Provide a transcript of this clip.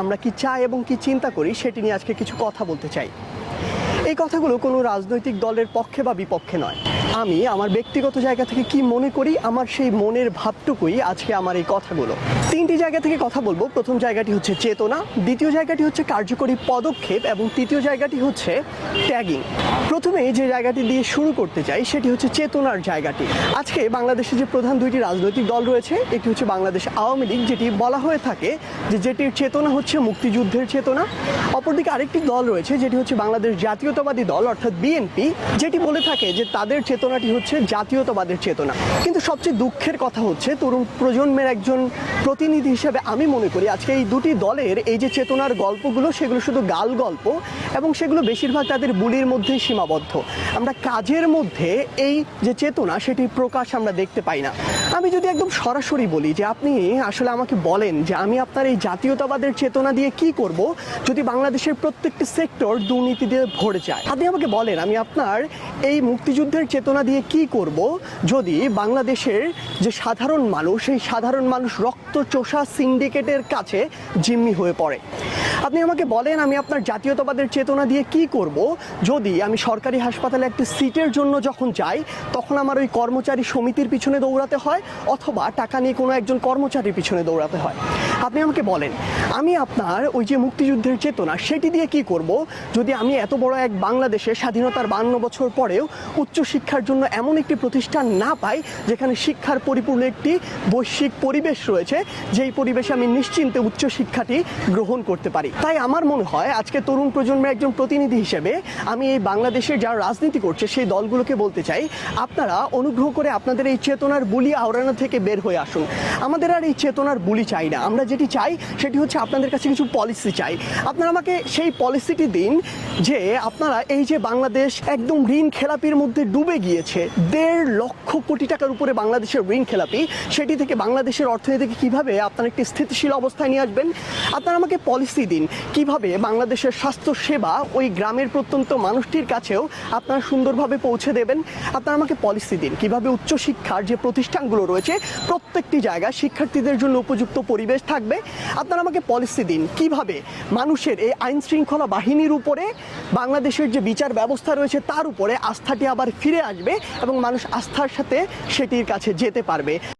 আমরা কি চাই এবং কি চিন্তা করি সেটি নিয়ে আজকে কিছু কথা বলতে চাই। এই কথাগুলো কোনো রাজনৈতিক দলের পক্ষে বা বিপক্ষে নয়। আমি আমার ব্যক্তিগত জায়গা থেকে কি মনে করি, আমার সেই মনের ভাবটুকুই আজকে আমার এই কথাগুলো। তিনটি জায়গা থেকে কথা বলব। প্রথম জায়গাটি হচ্ছে চেতনা, দ্বিতীয় জায়গাটি হচ্ছে কার্যকরী পদক্ষেপ, এবং তৃতীয় জায়গাটি হচ্ছে ট্যাগিং। প্রথমে যে জায়গাটি দিয়ে শুরু করতে চাই, সেটি হচ্ছে চেতনার জায়গাটি। আজকে বাংলাদেশে যে প্রধান দুইটি রাজনৈতিক দল রয়েছে, একটি হচ্ছে বাংলাদেশ আওয়ামী লীগ, যেটি বলা হয়ে থাকে যে যেটির চেতনা হচ্ছে মুক্তিযুদ্ধের চেতনা। অপরদিকে আরেকটি দল রয়েছে, যেটি হচ্ছে বাংলাদেশ জাতীয়তাবাদী দল, অর্থাৎ বিএনপি, যেটি বলে থাকে যে তাদের চেতনাটি হচ্ছে জাতীয়তাবাদের চেতনা। কিন্তু সবচেয়ে দুঃখের কথা হচ্ছে, তরুণ প্রজন্মের একজন প্রতিনিধি হিসেবে আমি মনে করি আজকে এই দুটি দলের এই যে চেতনার গল্পগুলো, সেগুলো শুধু গাল গল্প এবং সেগুলো বেশিরভাগ তাদের বুলির মধ্যে সীমাবদ্ধ। আমরা কাজের মধ্যে এই যে চেতনা সেটি প্রকাশ আমরা দেখতে পাই না। আমি যদি একদম সরাসরি বলি যে আপনি আসলে আমাকে বলেন যে আমি আপনার এই জাতীয়তাবাদের চেতনা দিয়ে কি করব, যদি বাংলাদেশের প্রত্যেকটি সেক্টর দুর্নীতি দিয়ে ভরে যায়। আপনি আমাকে বলেন, আমি আপনার এই মুক্তিযুদ্ধের চেতনা দিয়ে কি করব, যদি বাংলাদেশের যে সাধারণ মানুষ, সেই সাধারণ মানুষ রক্ত চোষা সিন্ডিকেটের কাছে জিম্মি হয়ে পড়ে। আপনি আমাকে বলেন আমি আপনার জাতীয়তাবাদের চেতনা দিয়ে কি করব? যদি আমি সরকারি হাসপাতালে একটি সিটের জন্য যখন যাই, তখন আমার ওই কর্মচারী সমিতির পিছনে দৌড়াতে হয়, অথবা টাকা নিয়ে কোনো একজন কর্মচারীর পিছনে দৌড়াতে হয়। আপনি আমাকে বলেন, আমি আপনার ওই যে মুক্তিযুদ্ধের চেতনা, সেটি দিয়ে কি করব? যদি আমি এত বড় এক বাংলাদেশে স্বাধীনতার বান্ন বছর পরেও উচ্চশিক্ষার জন্য এমন একটি প্রতিষ্ঠান না পাই, যেখানে শিক্ষার পরিপূর্ণ একটি বৈশ্বিক পরিবেশ রয়েছে, যেই পরিবেশে আমি নিশ্চিন্তে উচ্চশিক্ষাটি গ্রহণ করতে পারি। তাই আমার মনে হয়, আজকে তরুণ প্রজন্মের একজন প্রতিনিধি হিসেবে আমি এই বাংলাদেশের যারা রাজনীতি করছে, সেই দলগুলোকে বলতে চাই, আপনারা অনুগ্রহ করে আপনাদের এই চেতনার বুলি আওড়ানো থেকে বের হয়ে আসুন। আমাদের আর এই চেতনার বুলি চাই না, আমরা যেটি চাই, সেটি হচ্ছে আপনাদের কাছে কিছু পলিসি চাই। আপনারা আমাকে সেই পলিসিটি দিন যে আপনারা এই যে বাংলাদেশ একদম ঋণ খেলাপির মধ্যে ডুবে গিয়েছে, দেড় লক্ষ কোটি টাকার উপরে বাংলাদেশের ঋণ খেলাপি, সেটি থেকে বাংলাদেশের অর্থনীতিকে কীভাবে আপনারা একটি স্থিতিশীল অবস্থায় নিয়ে আসবেন? আপনারা আমাকে পলিসি দিন কীভাবে বাংলাদেশের স্বাস্থ্য সেবা ওই গ্রামের প্রত্যন্ত মানুষটির কাছেও আপনারা সুন্দরভাবে পৌঁছে দেবেন? আপনারা আমাকে পলিসি দিন কীভাবে উচ্চশিক্ষার যে প্রতিষ্ঠানগুলো রয়েছে, প্রত্যেকটি জায়গায় শিক্ষার্থীদের জন্য উপযুক্ত পরিবেশ থাকবে? আপনারা আমাকে পলিসি দিন। কীভাবে? মানুষের এই আইন শৃঙ্খলা বাহিনীর উপরে, বাংলাদেশের যে বিচার ব্যবস্থা রয়েছে তার উপরে আস্থাটি আবার ফিরে আসবে এবং মানুষ আস্থার সাথে সেটির কাছে যেতে পারবে।